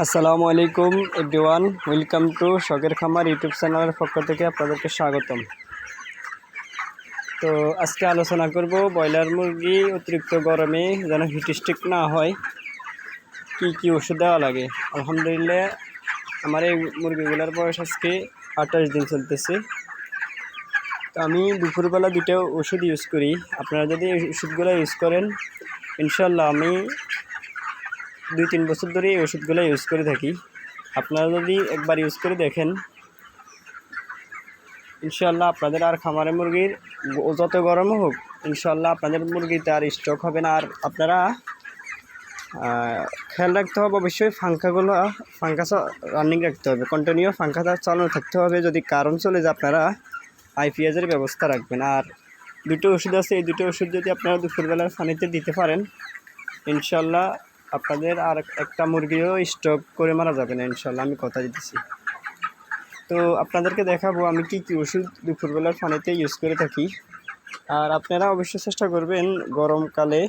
আসসালামু আলাইকুম everyone, welcome to শখের খামার ইউটিউব চ্যানেলের পক্ষ থেকে আপনাদেরকে স্বাগতম। তো আজকে আলোচনা করব ব্রয়লার মুরগি অতিরিক্ত গরমে যেন হিটস্টিক না হয়, কি কি ওষুধ দেওয়া লাগে? আলহামদুলিল্লাহ, আমার এই মুরগিগুলোর বয়স আজকে আঠাশ দিন চলতেছে। তো আমি দুপুরবেলা দুটো ওষুধ ইউজ করি। আপনারা যদি ওষুধগুলো ইউজ করেন ইনশাল্লাহ আমি দুই তিন বছর ধরে এই ওষুধগুলো ইউজ করে থাকি। আপনারা যদি একবার ইউজ করে দেখেন ইনশাল্লাহ আপনাদের আর খামারে মুরগির যত গরম হোক ইনশাল্লাহ আপনাদের মুরগিতে আর স্টক হবে না। আর আপনারা খেয়াল রাখতে হবে অবশ্যই পাঙ্খাগুলো পাঙ্খা রানিং রাখতে হবে। কন্টিনিউ পাঙ্খাটা চালানো থাকতে হবে। যদি কারণ চলে যায়, আপনারা আইপিএসের ব্যবস্থা রাখবেন। আর দুটো ওষুধ আছে। এই দুটো ওষুধ যদি আপনারা দুপুরবেলার পানিতে দিতে পারেন ইনশাল্লাহ আপনাদের আর একটা মুরগিও স্টক করে মারা যাবে না, ইনশাল্লাহ, আমি কথা দিতেছি। তো আপনাদেরকে দেখাবো আমি কি কি ওষুধ দুপুরবেলার পানিতে ইউজ করে থাকি। আর আপনারা অবশ্যই চেষ্টা করবেন গরমকালে,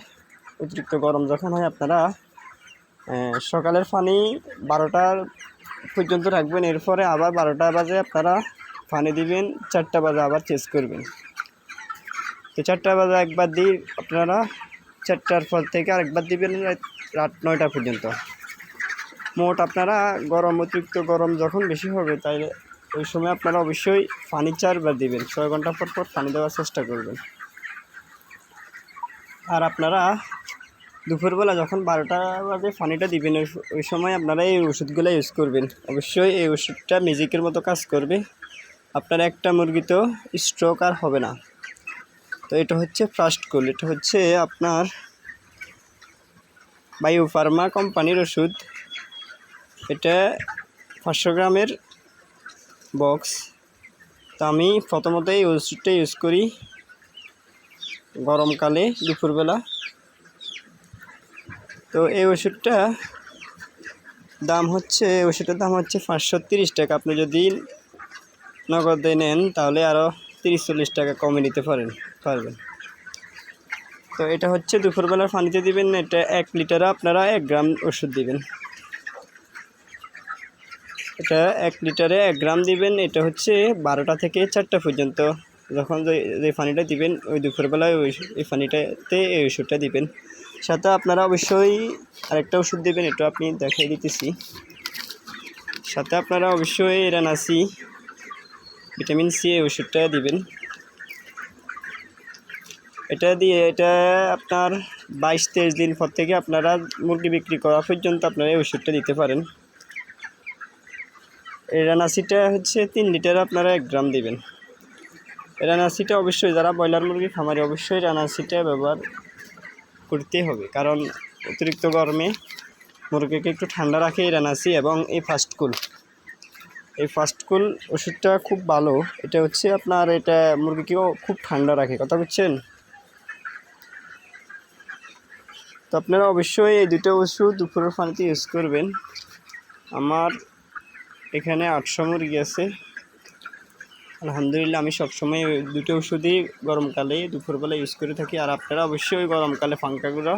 অতিরিক্ত গরম যখন হয় আপনারা সকালের পানি বারোটার পর্যন্ত রাখবেন, এরপরে আবার বারোটা বাজে আপনারা পানি দিবেন, চারটা বাজে আবার চেঞ্জ করবেন। তো চারটা বাজে একবার দিয়ে আপনারা চারটার পর থেকে আরেকবার দিবেন রাত- নয়টা পর্যন্ত। মোট আপনারা গরম, অতিরিক্ত গরম যখন বেশি হবে তাই ওই সময় আপনারা অবশ্যই পানি চারবার দিবেন। ছয় ঘণ্টা পর পর পানি দেওয়ার চেষ্টা করবেন। আর আপনারা দুপুরবেলা যখন বারোটা বাজে পানিটা দিবেন, ওই সময় আপনারা এই ওষুধগুলো ইউজ করবেন। অবশ্যই এই ওষুধটা ম্যাজিকের মতো কাজ করবে। আপনার একটা মুরগিতেও স্ট্রোক আর হবে না। তো এটা হচ্ছে ফার্স্ট কুল এটা হচ্ছে আপনার বায়ু ফার্মা কোম্পানির ওষুধ। এটা পাঁচশো গ্রামের বক্স তো আমি প্রথমত এই ওষুধটা ইউজ করি গরমকালে, দুপুরবেলা। তো এই ওষুধটা দাম হচ্ছে, এই ওষুধটার দাম হচ্ছে পাঁচশো তিরিশ টাকা। আপনি যদি নগদে নেন, তাহলে আরও তিরিশ চল্লিশ টাকা কমে নিতে পারেন। পারবেন। তো এটা হচ্ছে দুপুরবেলার পানিতে দিবেন, এটা এক লিটারে আপনারা এক গ্রাম ওষুধ দিবেন। এটা এক লিটারে এক গ্রাম দিবেন, এটা হচ্ছে বারোটা থেকে চারটা পর্যন্ত। যখন যে- পানিটা দিবেন, ওই দুপুরবেলায় ওই, এই পানিটাতে এই ওষুধটা দিবেন। সাথে আপনারা অবশ্যই আরেকটা ওষুধ দেবেন, এটা আপনি দেখাই দিতেছি। সাথে আপনারা অবশ্যই এরানাসি ভিটামিন সি এই ওষুধটা দিবেন। এটা দিয়ে এটা আপনার বাইশ, তেইশ দিন পর থেকে আপনারা মুরগি বিক্রি করা পর্যন্ত আপনারা এই ওষুধটা দিতে পারেন। রানাসিটা হচ্ছে তিন লিটার আপনারা এক গ্রাম দিবেন। রানাসিটা অবশ্যই যারা ব্রয়লার মুরগি খামারে অবশ্যই রানাসিটা ব্যবহার করতেই হবে, কারণ অতিরিক্ত গরমে মুরগিকে একটু ঠান্ডা রাখে এই রানাসি এবং এই ফাস্টকুল এই ফাস্টকুল ওষুধটা খুব ভালো, এটা হচ্ছে আপনার এটা মুরগিকেও খুব ঠান্ডা রাখে, কথা বুঝছেন? তো আপনারা অবশ্যই এই দুটো ওষুধ দুপুরের পানিতে ইউজ করবেন। আমার এখানে আটশো মুরগি আছে। আলহামদুলিল্লাহ, আমি সবসময় দুটো ওষুধই গরমকালে দুপুরবেলা ইউজ করে থাকি। আর আপনারা অবশ্যই গরমকালে পাঙ্খাগুলো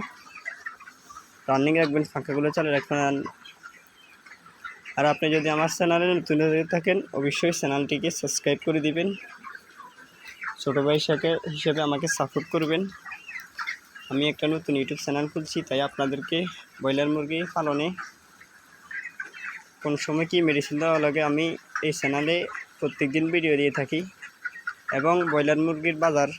রানিং রাখবেন ফাঁকাগুলো চালিয়ে রাখবেন। আর আপনি যদি আমার চ্যানেলে নতুন হয়ে থাকেন, অবশ্যই চ্যানেলটিকে সাবস্ক্রাইব করে দিবেন। ছোটো ভাই হিসাবে আমাকে সাপোর্ট করবেন। আমি একটা নতুন ইউটিউব চ্যানেল খুলছি, তাই আপনাদেরকে ব্রয়লার মুরগি পালনে কোন সময় কি মেডিসিন দেওয়া লাগে আমি এই চ্যানেলে প্রত্যেক দিন ভিডিও দিয়ে থাকি। এবং ব্রয়লার মুরগির বাজার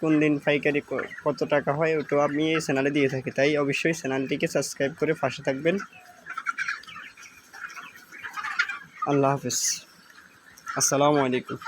কোন দিন পাইকারি কত টাকা হয় ওটাও আমি এই চ্যানেলে দিয়ে থাকি। তাই অবশ্যই চ্যানেলটিকে সাবস্ক্রাইব করে পাশে থাকবেন। আল্লাহ হাফিজ। আসসালামু আলাইকুম।